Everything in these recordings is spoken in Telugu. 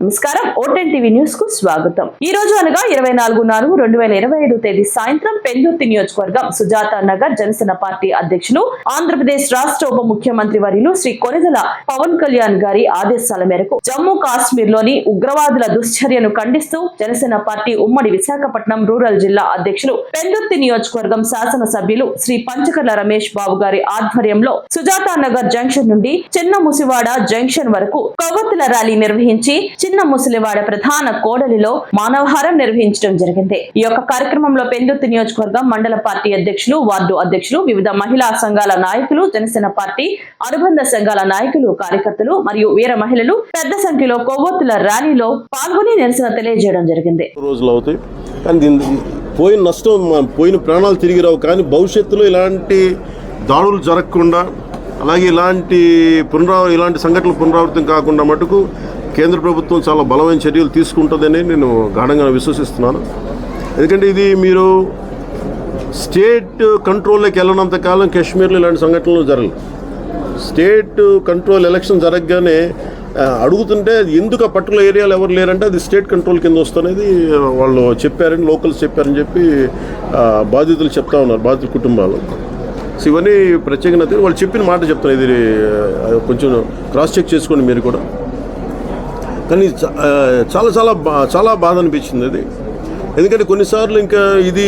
నమస్కారం. ఓటెన్ టీవీ న్యూస్కు స్వాగతం. ఈ రోజు అనగా ఇరవై నాలుగు నాలుగు రెండు వేల ఇరవై ఐదు తేదీ సాయంత్రం పెందుర్తి నియోజకవర్గం సుజాత నగర్ జనసేన పార్టీ అధ్యక్షులు ఆంధ్రప్రదేశ్ రాష్ట్ర ఉప ముఖ్యమంత్రి వర్యులు శ్రీ కొనిదల పవన్ కళ్యాణ్ గారి ఆదేశాల మేరకు జమ్మూ కాశ్మీర్లోని ఉగ్రవాదుల దుశ్చర్యను ఖండిస్తూ జనసేన పార్టీ ఉమ్మడి విశాఖపట్నం రూరల్ జిల్లా అధ్యక్షులు పెందుర్తి నియోజకవర్గం శాసన సభ్యులు శ్రీ పంచకర్ల రమేష్ బాబు గారి ఆధ్వర్యంలో సుజాత నగర్ జంక్షన్ నుండి చిన్న ముసివాడ జంక్షన్ వరకు కొవ్వొత్తుల ర్యాలీ నిర్వహించి చిన్న ముసలివాడ ప్రధాన కోడలిలో మానవహారం నిర్వహించడం జరిగింది. ఈ యొక్క కార్యక్రమంలో పెందుర్తి నియోజకవర్గం మండల పార్టీ అధ్యక్షులు వార్డు అధ్యక్షులు వివిధ మహిళా సంఘాల నాయకులు జనసేన పార్టీ అనుబంధ సంఘాల నాయకులు కార్యకర్తలు మరియు వీర మహిళలు పెద్ద సంఖ్యలో కొవ్వొత్తుల ర్యాలీలో పాల్గొని నిరసన తెలియజేయడం జరిగింది. రోజులు అవుతాయి. కానీ పోయిన నష్టం పోయిన ప్రాణాలు తిరిగి రావు. కానీ భవిష్యత్తులో ఇలాంటి దాడులు జరగకుండా అలాగే ఇలాంటి పునరావ ఇలాంటి సంఘటనలు పునరావృతం కాకుండా మటుకు కేంద్ర ప్రభుత్వం చాలా బలమైన చర్యలు తీసుకుంటుందని నేను గాఢంగా విశ్వసిస్తున్నాను. ఎందుకంటే ఇది మీరు స్టేట్ కంట్రోల్లోకి వెళ్ళినంత కాలం కాశ్మీర్లో ఇలాంటి సంఘటనలు జరగలేదు. స్టేట్ కంట్రోల్ ఎలక్షన్ జరగగానే అడుగుతుంటే ఎందుకు ఆ పర్టికులర్ ఏరియాలో ఎవరు లేరంటే అది స్టేట్ కంట్రోల్ కింద వస్తున్నది వాళ్ళు చెప్పారని లోకల్స్ చెప్పారని చెప్పి బాధితులు చెప్తా ఉన్నారు బాధితుల కుటుంబాలు. సో ఇవన్నీ ప్రత్యేకంగా వాళ్ళు చెప్పిన మాట చెప్తాను ఇది కొంచెం క్రాస్ చెక్ చేసుకోండి మీరు కూడా. కానీ చ- చాలా చాలా బా- చాలా బాధ అనిపించింది అది. ఎందుకంటే కొన్నిసార్లు ఇంకా ఇది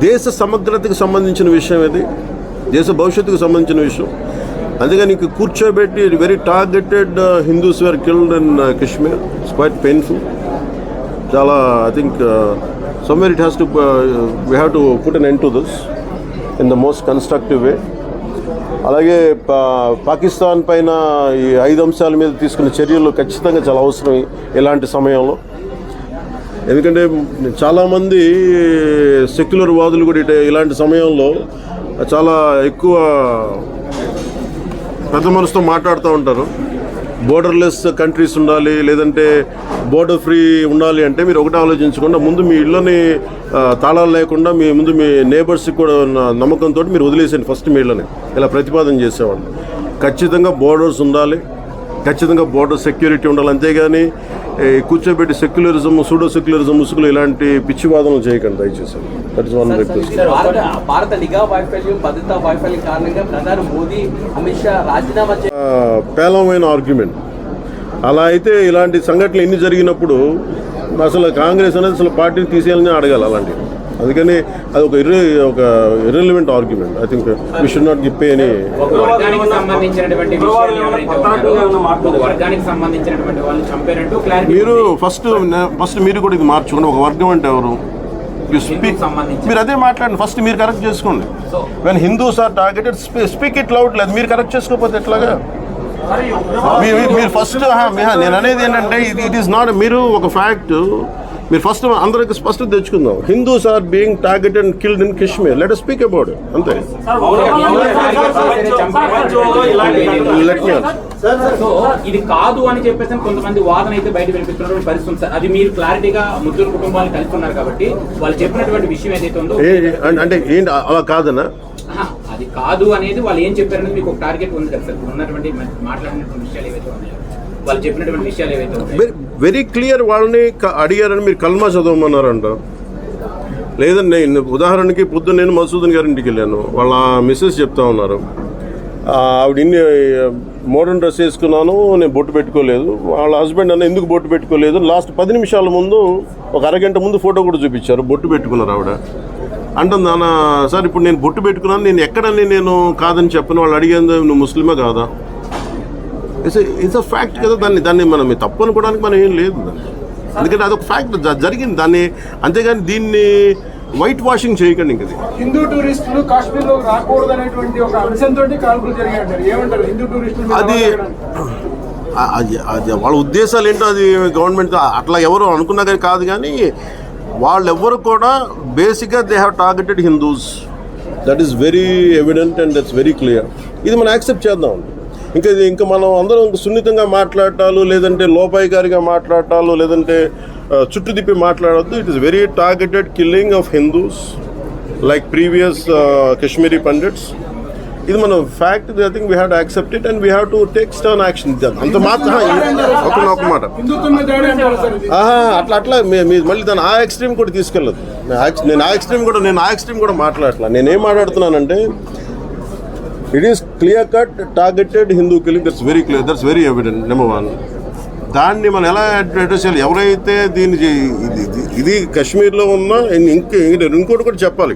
దేశ సమగ్రతకు సంబంధించిన విషయం ఇది. దేశ భవిష్యత్తుకు సంబంధించిన విషయం. అందుకని ఇంక కూర్చోబెట్టి very targeted Hindus were killed in Kashmir it's quite painful చాలా I think somewhere it has to we have to put an end to this in the most constructive way అలాగే పా- పాకిస్తాన్ పైన ఈ ఐదు అంశాల మీద తీసుకున్న చర్యలు ఖచ్చితంగా చాలా అవసరం ఇలాంటి సమయంలో. ఎందుకంటే చాలామంది సెక్యులర్ వాదులు కూడా ఇలాంటి సమయంలో చాలా ఎక్కువ పెద్ద మనసుతో మాట్లాడుతూ ఉంటారు. బోర్డర్లెస్ కంట్రీస్ ఉండాలి లేదంటే బోర్డర్ ఫ్రీ ఉండాలి అంటే మీరు ఒకటి ఆలోచించకుండా ముందు మీ ఇళ్ళని తాళాలు లేకుండా మీ ముందు మీ నేబర్స్కి కూడా ఉన్న నమ్మకంతో మీరు వదిలేసేయండి ఫస్ట్ మీ ఇళ్ళని. ఇలా ప్రతిపాదన చేసేవాళ్ళు ఖచ్చితంగా బోర్డర్స్ ఉండాలి ఖచ్చితంగా బోర్డర్ సెక్యూరిటీ ఉండాలి. అంతేగాని కూర్చోబెట్టి సెక్యులరిజం సూడో సెక్యులరిజం ముసుగులు ఇలాంటి పిచ్చివాదనలు చేయకండి దయచేసి. దట్ ఇస్ వన్ రిక్వెస్ట్ భారత నిఘా వైఫల్యం భద్రతా వైఫల్యం కారణంగా ప్రధాని మోదీ అమిత్ షా రాజీనామా పేలవమైన ఆర్గ్యుమెంట్ అలా అయితే ఇలాంటి సంఘటనలు ఎన్ని జరిగినప్పుడు అసలు కాంగ్రెస్ అనేది అసలు పార్టీని తీసేయాలని అడగాలి అలాంటివి. అందుకని అది ఒక ఇర్రె ఒక irrelevant argument I think we should not give pay అని ఒక వర్గానికి సంబంధించినటువంటి విషయాలు ఎవరైతే ఉన్నారో, ఒక వర్గానికి సంబంధించినటువంటి వాళ్ళు చంపారంటూ క్లారిటీ మీరు ఫస్ట్ ఫస్ట్ మీరు కూడా ఇది మార్చుకోండి. ఒక వర్గం అంటే ఎవరు. మీరు అదే మాట్లాడండి. ఫస్ట్ మీరు కరెక్ట్ చేసుకోండి. When Hindus are targeted speak it loud లేదు మీరు కరెక్ట్ చేసుకోకపోతే ఎట్లాగా? మీరు ఫస్ట్ నేను అనేది ఏంటంటే ఇట్ ఈస్ నాట్ మీరు ఒక ఫ్యాక్ట్ మీరు ఫస్ట్ అందరికి స్పష్టత తెచ్చుకుందాం. Hindus are being targeted and killed in Kashmir let speak about అంతే. Answer. సో ఇది కాదు అని చెప్పేసి కొంతమంది వాదన అయితే బయట వినిపిస్తున్నటువంటి పరిస్థితి సార్ అది మీరు క్లారిటీగా ముగ్గురు కుటుంబాలు కలుసుకున్నారు కాబట్టి వాళ్ళు చెప్పినటువంటి విషయం ఏదైతే ఉందో అంటే ఏంటి అలా కాదనా? అది కాదు అనేది వాళ్ళు ఏం చెప్పారనేది మీకు ఒక టార్గెట్ ఉంది కదా సార్ ఉన్నటువంటి మాట్లాడినటువంటి విషయాలు ఏవైతే ఉన్నాయో. వాళ్ళు చెప్పినటువంటి విషయాలు ఏవైతే వెరీ క్లియర్ వాళ్ళని అడిగారని మీరు కల్మా చదవమన్నారంట. లేదండి నేను ఉదాహరణకి పొద్దున్న నేను మసూదన్ గారి ఇంటికి వెళ్ళాను. వాళ్ళ మిస్సెస్ చెప్తా ఉన్నారు. ఆవిడ ఇన్ని మోడర్న్ డ్రెస్ వేసుకున్నాను నేను బొట్టు పెట్టుకోలేదు. వాళ్ళ హస్బెండ్ అన్న ఎందుకు బొట్టు పెట్టుకోలేదు? లాస్ట్ పది నిమిషాల ముందు ఒక అరగంట ముందు ఫోటో కూడా చూపించారు బొట్టు పెట్టుకున్నారు ఆవిడ. అంటుంది నాన్న సార్ ఇప్పుడు నేను బొట్టు పెట్టుకున్నాను నేను ఎక్కడని నేను కాదని చెప్పను. వాళ్ళు అడిగేది నువ్వు ముస్లిమే కాదా? ఇట్స్ ఇట్స్ అ ఫ్యాక్ట్ కదా దాన్ని దాన్ని మనం తప్పు అనుకోవడానికి మనం ఏం లేదు దాన్ని. ఎందుకంటే అదొక ఫ్యాక్ట్ జరిగింది దాన్ని. అంతేగాని దీన్ని వైట్ వాషింగ్ చేయకండి ఇంకది హిందూ టూరిస్టులు కాశ్మీర్లో రాకూడదు అనేటువంటి ఒక అంశంతో కాల్పులు జరిగాయి అంటారు. ఏమంటారు హిందూ టూరిస్టులు అది అది వాళ్ళ ఉద్దేశాలు ఏంటో అది గవర్నమెంట్ అట్లా ఎవరు అనుకున్నా కానీ కాదు కానీ వాళ్ళెవ్వరు కూడా బేసిక్గా they have targeted Hindus that is very evident and that's very clear ఇది మనం యాక్సెప్ట్ చేద్దాం. ఇంకా ఇది ఇంకా మనం అందరం సున్నితంగా మాట్లాడటాలు లేదంటే లోపాయికారిగా మాట్లాడటాలు లేదంటే చుట్టు తిప్పి మాట్లాడొద్దు it is very targeted killing of Hindus like previous Kashmiri Pandits ఇది మనం fact I think we have to accept it and we have to take stern action అంత మాత్రం ఒక ఒక మాట. అట్లా అట్లా మీరు మళ్ళీ దాన్ని ఆ ఎక్స్ట్రీమ్ కూడా తీసుకెళ్ళదు నేను ఆ- ఎక్స్ట్రీమ్ కూడా నేను ఆ ఎక్స్ట్రీమ్ కూడా మాట్లాడట్లా. నేను మాట్లాడుతున్నానంటే it is clear cut targeted Hindu killing that's very clear that's very evident number one దాన్ని మనం ఎలా అడ్రస్ చేయాలి? ఎవరైతే దీన్ని ఇది కాశ్మీర్లో ఉన్న ఇంక ఇంకోటి కూడా చెప్పాలి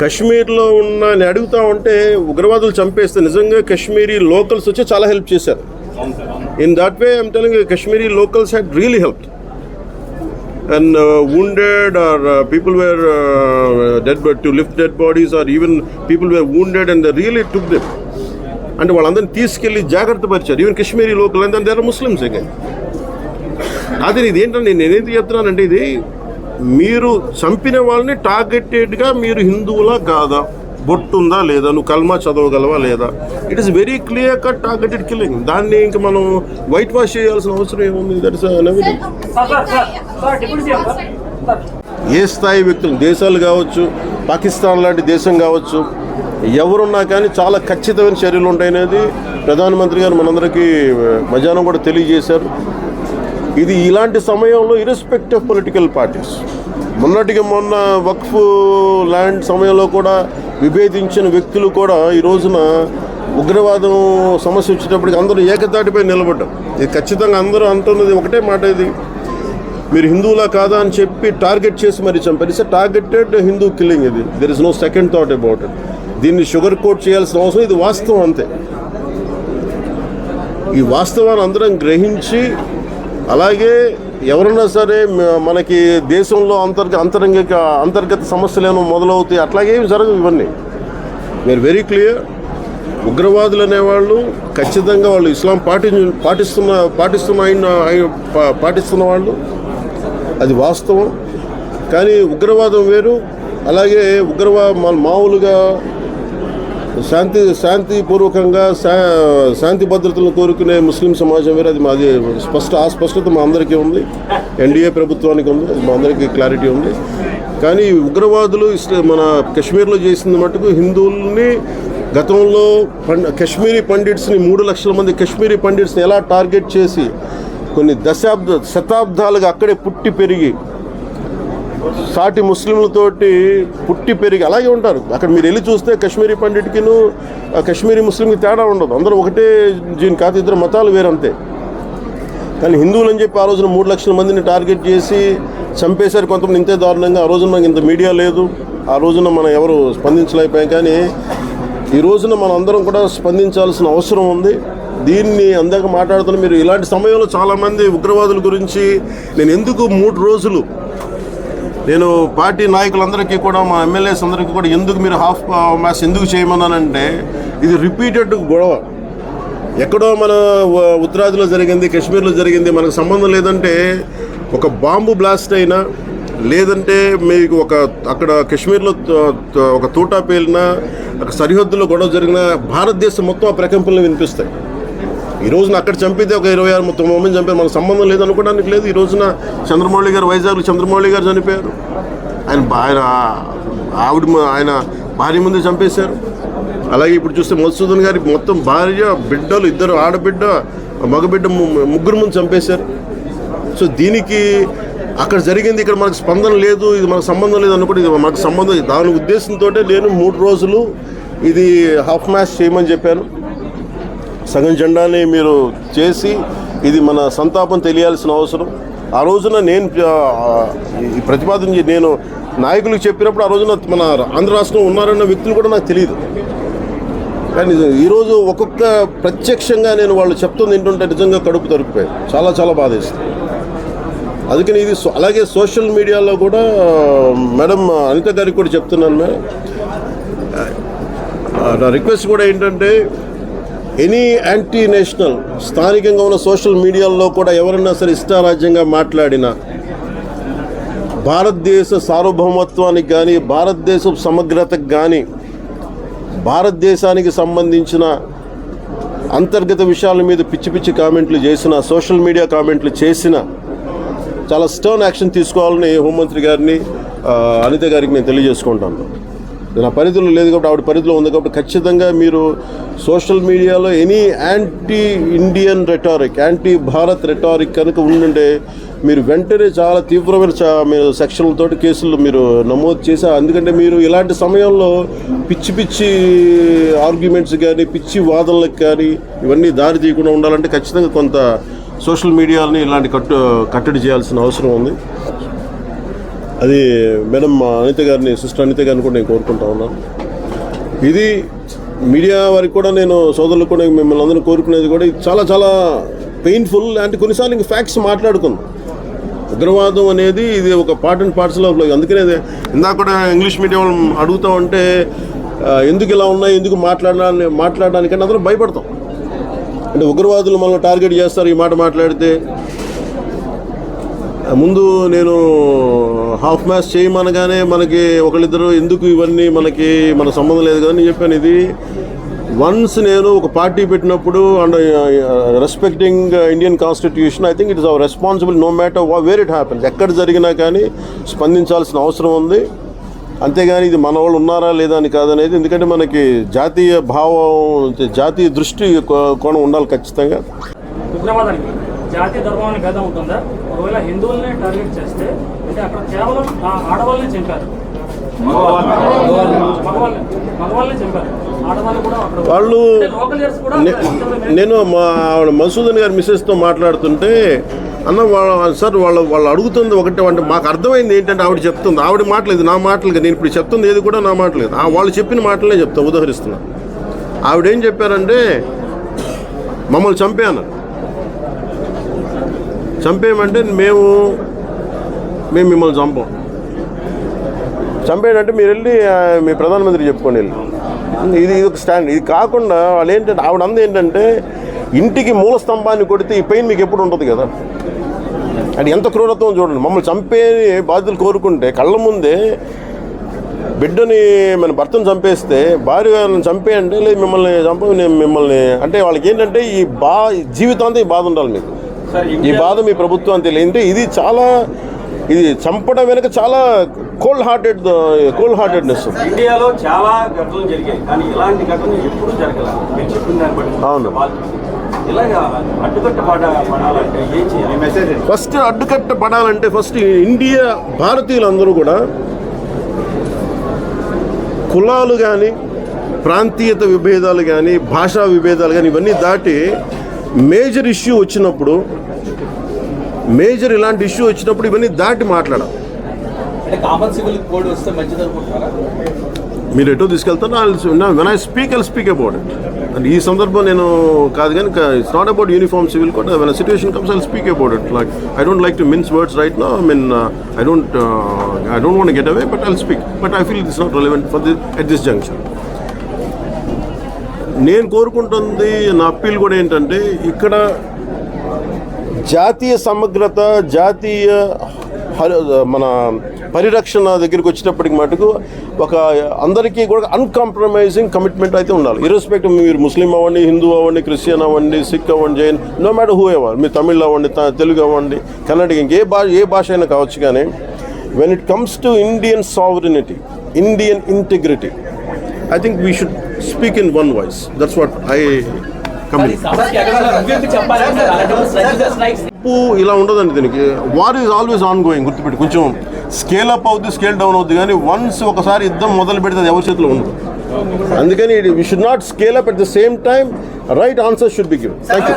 కాశ్మీర్లో ఉన్న నేను అడుగుతా ఉంటే ఉగ్రవాదులు చంపేస్తే నిజంగా కాశ్మీరీ లోకల్స్ వచ్చి చాలా హెల్ప్ చేశారు. In that way I'm telling Kashmiri locals had really help and uh, wounded or uh, people were uh, dead but to lift dead bodies or even people were wounded and they really took them అంటే వాళ్ళందరినీ తీసుకెళ్ళి జాగ్రత్త పరిచారు ఈవెన్ కాశ్మీరీ లోకల్ అంతా దేర్ ముస్లిమ్స్ అగైన్ అదే ఇది ఏంటంటే నేను ఏదైతే చెప్తున్నానంటే ఇది మీరు చంపిన వాళ్ళని టార్గెటెడ్గా మీరు హిందువులా కాదా బొట్టు ఉందా లేదా? నువ్వు కల్మా చదవగలవా లేదా? It is very clear cut targeted killing దాన్ని ఇంకా మనం వైట్ వాష్ చేయాల్సిన అవసరం ఏముంది? దట్ ఇస్ ఏ స్థాయి వ్యక్తులు? దేశాలు కావచ్చు పాకిస్తాన్ లాంటి దేశం కావచ్చు ఎవరున్నా కానీ చాలా ఖచ్చితమైన చర్యలు ఉంటాయనేది ప్రధానమంత్రి గారు మనందరికీ ఆ, మధ్యాహ్నం కూడా తెలియజేశారు. ఇది ఇలాంటి సమయంలో ఇరెస్పెక్ట్ ఆఫ్ పొలిటికల్ పార్టీస్ మొన్నటికి మొన్న వక్ఫ్ ల్యాండ్ సమయంలో కూడా విభేదించిన వ్యక్తులు కూడా ఈ రోజున ఉగ్రవాదం సమస్య వచ్చేటప్పటికి అందరూ ఏకతాటిపై నిలబడ్డాం ఇది ఖచ్చితంగా అందరూ అంటున్నది ఒకటే మాట ఇది. మీరు హిందువులా కాదా అని చెప్పి టార్గెట్ చేసి మరి చంపారు. ఇట్స్ టార్గెటెడ్ హిందూ కిల్లింగ్ ఇది. There is no second thought about it దీన్ని షుగర్ కోట్ చేయాల్సిన అవసరం ఇది వాస్తవం అంతే. ఈ వాస్తవాన్ని అందరం గ్రహించి అలాగే ఎవరన్నా సరే మనకి దేశంలో అంతర్గ అంతరంగిక అంతర్గత సమస్యలు ఏమో మొదలవుతాయి అట్లాగేమి జరగవు ఇవన్నీ. మీరు వెరీ క్లియర్ ఉగ్రవాదులు అనేవాళ్ళు ఖచ్చితంగా వాళ్ళు ఇస్లాం పాటి పాటిస్తున్న పాటిస్తున్న ఆయన- పా- పాటిస్తున్న వాళ్ళు. అది వాస్తవం. కానీ ఉగ్రవాదం వేరు. అలాగే ఉగ్రవా మామూలుగా శాంతి శాంతిపూర్వకంగా శా శాంతి భద్రతలను కోరుకునే ముస్లిం సమాజం వేరే. అది మాది స్పష్ట ఆ స్పష్టత మా అందరికీ ఉంది. ఎన్డీఏ ప్రభుత్వానికి ఉంది. అది మా అందరికీ క్లారిటీ ఉంది. కానీ ఉగ్రవాదులు మన కాశ్మీర్లో చేసింది మటుకు హిందువుల్ని గతంలో పండ్ కాశ్మీరీ పండిట్స్ని మూడు లక్షల మంది కశ్మీరీ పండిట్స్ని ఎలా టార్గెట్ చేసి కొన్ని దశాబ్ద శతాబ్దాలుగా అక్కడే పుట్టి పెరిగి సాటి ముస్లింలతోటి పుట్టి పెరిగి అలాగే ఉంటారు. అక్కడ మీరు వెళ్ళి చూస్తే కశ్మీరీ పండిట్కిను కశ్మీరీ ముస్లింకి తేడా ఉండదు. అందరూ ఒకటే దీని కాదు ఇద్దరు మతాలు వేరంతే. కానీ హిందువులు అని చెప్పి ఆ రోజున మూడు లక్షల మందిని టార్గెట్ చేసి చంపేశారు కొంతమంది. ఇంతే దారుణంగా ఆ రోజున మనకి ఇంత మీడియా లేదు. ఆ రోజున మనం ఎవరు స్పందించలేకపోయాం. కానీ ఈ రోజున మనం అందరం కూడా స్పందించాల్సిన అవసరం ఉంది. దీన్ని అందాక మాట్లాడుతున్న మీరు ఇలాంటి సమయంలో చాలామంది ఉగ్రవాదుల గురించి నేను ఎందుకు మూడు రోజులు నేను పార్టీ నాయకులందరికీ కూడా మా ఎమ్మెల్యేస్ అందరికీ కూడా ఎందుకు మీరు హాఫ్ మ్యాచ్ ఎందుకు చేయమన్నానంటే ఇది రిపీటెడ్ గొడవ. ఎక్కడో మన ఉత్తరాదిలో జరిగింది కాశ్మీర్లో జరిగింది మనకు సంబంధం లేదంటే ఒక బాంబు బ్లాస్ట్ అయినా లేదంటే మీకు ఒక అక్కడ కాశ్మీర్లో ఒక తూటా పేలినా అక్కడ సరిహద్దులో గొడవ జరిగిన భారతదేశం మొత్తం ఆ ప్రకంపనలు వినిపిస్తాయి. ఈ రోజున అక్కడ చంపితే ఒక ఇరవై ఆరు మొత్తం మంది చంపారు. మనకు సంబంధం లేదు అనుకోవడానికి లేదు. ఈ రోజున చంద్రమౌళి గారు వైజాగ్లో చంద్రమౌళి గారు చనిపోయారు. ఆయన ఆయన ఆవిడ ఆయన భార్య ముందు చంపేశారు. అలాగే ఇప్పుడు చూస్తే మధుసూదన్ గారి మొత్తం భార్య బిడ్డలు ఇద్దరు ఆడబిడ్డ మగబిడ్డ ముగ్గురు ముందు చంపేశారు. సో దీనికి అక్కడ జరిగింది ఇక్కడ మనకు స్పందన లేదు ఇది మనకు సంబంధం లేదు అనుకుంటే ఇది మనకు సంబంధం దాని ఉద్దేశంతో నేను మూడు రోజులు ఇది హాఫ్ మ్యాచ్ చేయమని చెప్పాను. సగం జెండాని మీరు చేసి ఇది మన సంతాపం తెలియాల్సిన అవసరం. ఆ రోజున నేను ఈ ప్రతిపాదన నేను నాయకులకు చెప్పినప్పుడు ఆ రోజున మన ఆంధ్ర రాష్ట్రం ఉన్నారన్న వ్యక్తులు కూడా నాకు తెలియదు. కానీ ఈరోజు ఒక్కొక్క ప్రత్యక్షంగా నేను వాళ్ళు చెప్తుంది ఏంటంటే నిజంగా కడుపు తరిగిపోయాయి చాలా చాలా బాధేస్తుంది అందుకని ఇది సో- అలాగే సోషల్ మీడియాలో కూడా మేడం అనిత గారికి కూడా చెప్తున్నాను. నా రిక్వెస్ట్ కూడా ఏంటంటే ఎనీ యాంటీ నేషనల్ స్థానికంగా ఉన్న సోషల్ మీడియాలో కూడా ఎవరన్నా సరే ఇష్టారాజ్యంగా మాట్లాడినా భారతదేశ సార్వభౌమత్వానికి కానీ భారతదేశ సమగ్రతకు కానీ భారతదేశానికి సంబంధించిన అంతర్గత విషయాల మీద పిచ్చి పిచ్చి కామెంట్లు చేసిన సోషల్ మీడియా కామెంట్లు చేసిన చాలా స్టర్న్ యాక్షన్ తీసుకోవాలని హోంమంత్రి గారిని అనిత గారికి నేను తెలియజేసుకుంటాను. నా పరిధిలో లేదు కాబట్టి ఆవిడ పరిధిలో ఉంది కాబట్టి ఖచ్చితంగా మీరు సోషల్ మీడియాలో any anti Indian rhetoric anti Bharat rhetoric కనుక ఉండుంటే మీరు వెంటనే చాలా తీవ్రమైన మీరు సెక్షన్లతోటి కేసులు మీరు నమోదు చేశారు ఎందుకంటే మీరు ఇలాంటి సమయంలో పిచ్చి పిచ్చి ఆర్గ్యుమెంట్స్ కానీ పిచ్చి వాదనలకు కానీ ఇవన్నీ దారి తీయకుండా ఉండాలంటే ఖచ్చితంగా కొంత సోషల్ మీడియాని ఇలాంటి కట్టు కట్టడి చేయాల్సిన అవసరం ఉంది. అది మేడం అనిత గారిని సిస్టర్ అనిత గారిని కూడా నేను కోరుకుంటా ఉన్నాను. ఇది మీడియా వారికి కూడా నేను సోదరులకు కూడా మిమ్మల్ని అందరూ కోరుకునేది కూడా ఇది చాలా చాలా పెయిన్ఫుల్ అంటే కొన్నిసార్లు ఇంక ఫ్యాక్ట్స్ మాట్లాడుకుందాం. ఉగ్రవాదం అనేది ఇది ఒక పార్ట్ అండ్ పార్ట్స్లో అందుకనే ఇందాక కూడా ఇంగ్లీష్ మీడియం అడుగుతాం అడుగుతా ఉంటే ఎందుకు ఇలా ఉన్నాయి ఎందుకు మాట్లాడాలని మాట్లాడడానికంటే అందరూ భయపడతాం. అంటే ఉగ్రవాదులు మనల్ని టార్గెట్ చేస్తారు ఈ మాట మాట్లాడితే. ముందు నేను హాఫ్ మ్యాచ్ చేయమనగానే మనకి ఒకళ్ళిద్దరు ఎందుకు ఇవన్నీ మనకి మన సంబంధం లేదు కదా చెప్పాను. ఇది వన్స్ నేను ఒక పార్టీ పెట్టినప్పుడు and respecting Indian constitution I think it is our responsible no matter where it happens ఎక్కడ జరిగినా కానీ స్పందించాల్సిన అవసరం ఉంది. అంతేగాని ఇది మన వాళ్ళు ఉన్నారా లేదా అని కాదనేది. ఎందుకంటే మనకి జాతీయ భావం జాతీయ దృష్టి కో- కోణం ఉండాలి ఖచ్చితంగా. జాతీయ ధర్మం ఉంటుందా? ఒకవేళ హిందువులనే టార్గెట్ చేస్తే అంటే అక్కడ కేవలం ఆ ఆడవాళ్ళని చంపారు. వాళ్ళు నేను మా ఆవిడ మసూదన్ గారి మిస్సెస్తో మాట్లాడుతుంటే అన్న వాళ్ళ సార్ వాళ్ళు వాళ్ళు అడుగుతుంది ఒకటే అంటే మాకు అర్థమైంది ఏంటంటే ఆవిడ చెప్తుంది. ఆవిడ మాటలేదు నా మాటలు కాదు. నేను ఇప్పుడు చెప్తుంది ఏది కూడా నా మాటలేదు ఆ వాళ్ళు చెప్పిన మాటలే చెప్తా ఉదాహరిస్తున్నా. ఆవిడ ఏం చెప్పారంటే మమ్మల్ని చంపాను చంపేయమంటే మేము మేము మిమ్మల్ని చంపం. చంపేయడంటే మీరు వెళ్ళి మీ ప్రధానమంత్రి చెప్పుకొని వెళ్ళి. ఇది ఇది ఒక స్టాండ్ ఇది కాకుండా వాళ్ళు ఏంటంటే ఆవిడ అంది ఏంటంటే ఇంటికి మూల స్తంభాన్ని కొడితే ఈ పెయిన్ మీకు ఎప్పుడు ఉంటుంది కదా? అది ఎంత క్రూరత్వం చూడండి. మమ్మల్ని చంపే బాధ్యతలు కోరుకుంటే కళ్ళ ముందే బిడ్డని మన భర్తను చంపేస్తే భార్య గారిని చంపేయండి లేదు మిమ్మల్ని చంప మిమ్మల్ని అంటే వాళ్ళకి ఏంటంటే ఈ బా జీవితాంతా ఈ బాధ ఉండాలి మీకు. ఈ బాధ మీ ప్రభుత్వం తెలియంటే ఇది చాలా ఇది చంపడం వెనక చాలా కోల్డ్ హార్టెడ్ కోల్డ్ హార్టెడ్నెస్ ఇండియాలో చాలా ఘటనలు జరిగాయి. కానీ ఇలాంటి ఘటనలు ఎప్పుడూ జరగలేదు మీరు చెప్పిన దాన్ని బట్టి. అవును. ఫస్ట్ అడ్డుకట్ట పడాలంటే ఫస్ట్ ఇండియా భారతీయులందరూ కూడా కులాలు కానీ ప్రాంతీయత విభేదాలు కానీ భాషా విభేదాలు కానీ ఇవన్నీ దాటి మేజర్ ఇష్యూ వచ్చినప్పుడు మేజర్ ఇలాంటి ఇష్యూ వచ్చినప్పుడు ఇవన్నీ దాటి మాట్లాడాలి. అంటే మీరు ఎటో తీసుకెళ్తారో when I speak I speak about it అంటే ఈ సందర్భం నేను కాదు కానీ it's not about uniform civil code when situation comes I speak about it like I don't like to mince words right no I mean I don't I don't want get away but I speak but I feel it's not relevant for the at this junction నేను కోరుకుంటుంది నా అప్పీల్ కూడా ఏంటంటే ఇక్కడ జాతీయ సమగ్రత జాతీయ మన పరిరక్షణ దగ్గరికి వచ్చేటప్పటికి మటుకు ఒక అందరికీ కూడా అన్కాంప్రమైజింగ్ కమిట్మెంట్ అయితే ఉండాలి. ఇరెస్పెక్ట్ మీరు ముస్లిం అవ్వండి హిందూ అవ్వండి క్రిస్టియన్ అవ్వండి సిక్ అవ్వండి Jain no matter who ever మీరు తమిళ్ అవ్వండి త- తెలుగు అవ్వండి కన్నడ ఇంకే భాష ఏ భాష అయినా కావచ్చు కానీ when it comes to Indian sovereignty Indian integrity I think we should speak in one voice that's what I తప్పు ఇలా ఉండదండి దీనికి. War is always on going గుర్తుపెట్టి కొంచెం స్కేల్ అప్ అవుద్ది స్కేల్ డౌన్ అవుద్ది కానీ వన్స్ ఒకసారి యుద్ధం మొదలు పెడితే అది ఎవరి చేతిలో ఉండదు. అందుకని we should not scale up at the same time right answer should be given thank you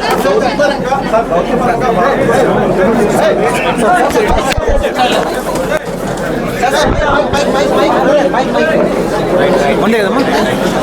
ஒன்றே